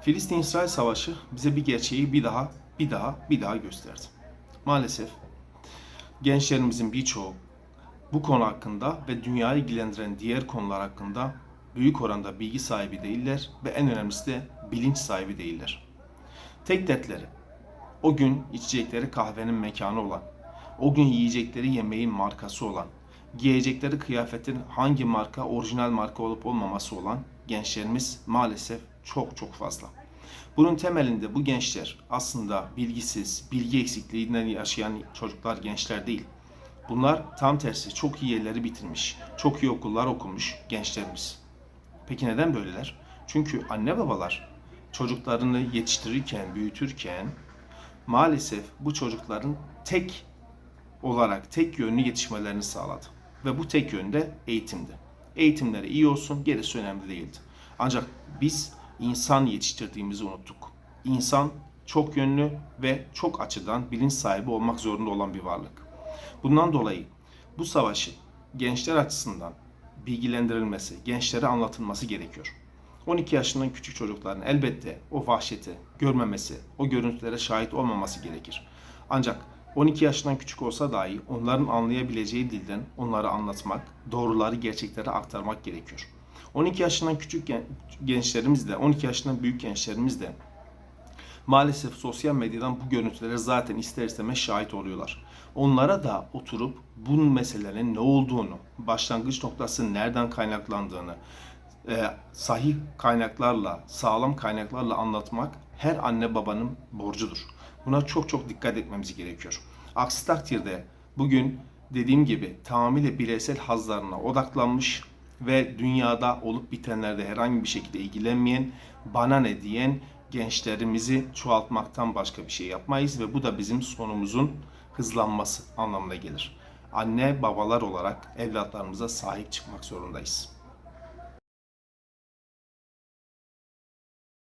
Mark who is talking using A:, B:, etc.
A: Filistin-İsrail savaşı bize bir gerçeği bir daha, bir daha, bir daha gösterdi. Maalesef gençlerimizin birçoğu bu konu hakkında ve dünyayı ilgilendiren diğer konular hakkında büyük oranda bilgi sahibi değiller ve en önemlisi de bilinç sahibi değiller. Tek dertleri o gün içecekleri kahvenin mekanı olan, o gün yiyecekleri yemeğin markası olan, giyecekleri kıyafetin hangi marka orijinal marka olup olmaması olan gençlerimiz maalesef çok çok fazla. Bunun temelinde bu gençler aslında bilgisiz, bilgi eksikliğinden yaşayan çocuklar, gençler değil. Bunlar tam tersi çok iyi yerleri bitirmiş, çok iyi okullar okumuş gençlerimiz. Peki neden böyleler? Çünkü anne babalar çocuklarını yetiştirirken, büyütürken maalesef bu çocukların tek olarak tek yönlü yetişmelerini sağladı. Ve bu tek yönde eğitimdi. Eğitimleri iyi olsun, gerisi önemli değildi. Ancak biz insan yetiştirdiğimizi unuttuk. İnsan çok yönlü ve çok açıdan bilinç sahibi olmak zorunda olan bir varlık. Bundan dolayı bu savaşı gençler açısından bilgilendirilmesi, gençlere anlatılması gerekiyor. 12 yaşından küçük çocukların elbette o vahşeti görmemesi, o görüntülere şahit olmaması gerekir. Ancak 12 yaşından küçük olsa dahi onların anlayabileceği dilden onları anlatmak, doğruları, gerçekleri aktarmak gerekiyor. 12 yaşından küçük gen- gençlerimiz de, 12 yaşından büyük gençlerimiz de maalesef sosyal medyadan bu görüntülere zaten ister istemez şahit oluyorlar. Onlara da oturup bunun meselelerin ne olduğunu, başlangıç noktası nereden kaynaklandığını, e, sahih kaynaklarla, sağlam kaynaklarla anlatmak her anne babanın borcudur. Buna çok çok dikkat etmemiz gerekiyor. Aksi takdirde bugün dediğim gibi tamamıyla bireysel hazlarına odaklanmış ve dünyada olup bitenlerde herhangi bir şekilde ilgilenmeyen, bana ne diyen gençlerimizi çoğaltmaktan başka bir şey yapmayız ve bu da bizim sonumuzun hızlanması anlamına gelir. Anne babalar olarak evlatlarımıza sahip çıkmak zorundayız.